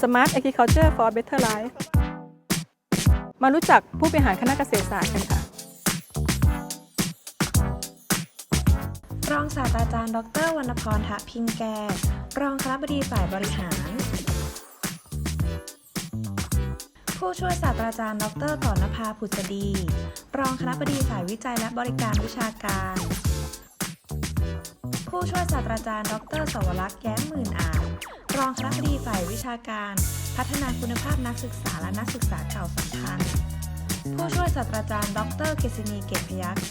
Smart Agriculture for Better Life มารู้จักผู้บริหารคณะเกษตรศาสตร์กันค่ะ รองศาสตราจารย์ ดรวรรณพรทะพิงแก รองคณบดีฝ่ายบริหาร ผู้ช่วยศาสตราจารย์ ดรกรณภาผุษดี รองคณบดีฝ่ายวิจัยและบริการวิชาการ ผู้ช่วยศาสตราจารย์ ดรสวรักษ์แย้มหมื่นอาจ รองคณบดีฝ่ายวิชาการ พัฒนาคุณภาพนักศึกษาและนักศึกษาเก่าสัมพันธ์ผู้ช่วยศาสตราจารย์ ดรเกษณีเกตพยัคฆ์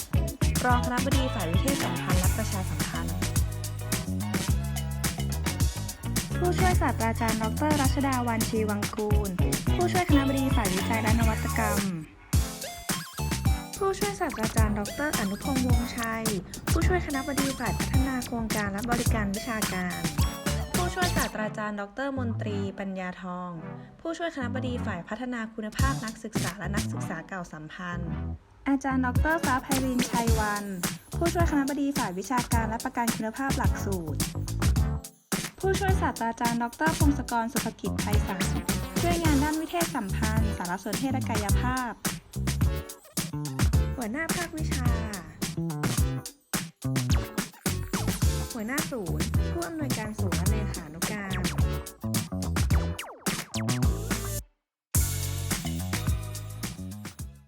รองคณบดีฝ่ายวิเทศสัมพันธ์และประชาสัมพันธ์ ผู้ช่วยศาสตราจารย์ ดรรัชดาวันชีวังกูล ผู้ช่วยคณะบดีฝ่ายวิจัยและนวัตกรรม ผู้ช่วยศาสตราจารย์ ดร อนุพงษ์วงชัย ผู้ช่วยคณะบดีฝ่ายพัฒนาโครงการและบริการวิชาการ ผู้ช่วยศาสตราจารย์ ดรมนตรี ปัญญาทอง ผู้ช่วยคณะบดีฝ่ายพัฒนาคุณภาพนักศึกษาและนักศึกษาเก่าสัมพันธ์ อาจารย์ ดรฟ้าไพรินชัยวัน ผู้ช่วยคณะบดีฝ่ายวิชาการและประกันคุณภาพหลักสูตร ผู้ช่วยศาสตราจารย์ ดรพงศกร สุภกิจไพศาลช่วยงานด้านวิเทศสัมพันธ์ สารสนเทศและกายภาพ หัวหน้าภาควิชา หัวหน้าศูนย์ ผู้อำนวยการศูนย์และเลขา